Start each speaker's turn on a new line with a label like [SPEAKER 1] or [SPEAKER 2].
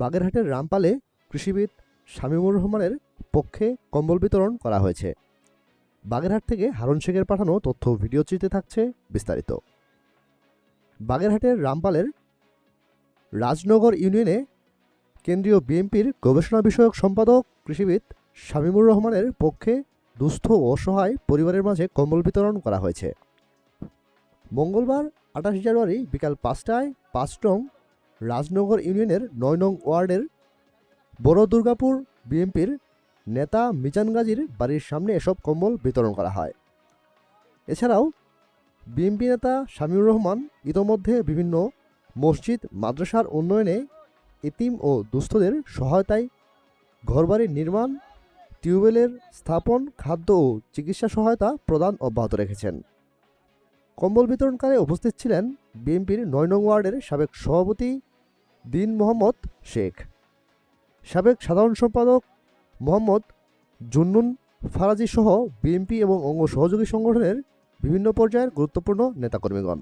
[SPEAKER 1] বাগেরহাটের রামপালে কৃষিবিদ শামীমুর রহমানের পক্ষে কম্বল বিতরণ করা হয়েছে। বাগেরহাট থেকে হারুন শেখের পাঠানো তথ্য ও ভিডিওচিত্রে থাকছে বিস্তারিত। বাগেরহাটের রামপালের রাজনগর ইউনিয়নে কেন্দ্রীয় বিএনপির গবেষণা বিষয়ক সম্পাদক কৃষিবিদ শামীমুর রহমানের পক্ষে দুস্থ ও অসহায় পরিবারের মাঝে কম্বল বিতরণ করা হয়েছে। মঙ্গলবার আঠাশ জানুয়ারি বিকাল পাঁচটায় পাঁচ নং রাজনগর ইউনিয়নের নয় নং ওয়ার্ডের বড় দুর্গাপুর নেতা মিজান গাজীর বাড়ির সামনে এসব কম্বল বিতরণ করা হয়। এছাড়াও বিএনপি নেতা শামীউর রহমান ইতোমধ্যে বিভিন্ন মসজিদ, মাদ্রাসার উন্নয়নে এতিম ও দুস্থদের সহায়তায় ঘরবাড়ির নির্মাণ, টিউবওয়েলের স্থাপন, খাদ্য ও চিকিৎসা সহায়তা প্রদান অব্যাহত রেখেছেন। কম্বল বিতরণকালে উপস্থিত ছিলেন বিএনপির নয় নং ওয়ার্ডের সাবেক সভাপতি দিন মোহাম্মদ শেখ, সাবেক সাধারণ সম্পাদক মোহাম্মদ জুন্নুন ফারাজি সহ বিএনপি এবং অঙ্গ সহযোগী সংগঠনের বিভিন্ন পর্যায়ের গুরুত্বপূর্ণ নেতাকর্মীগণ।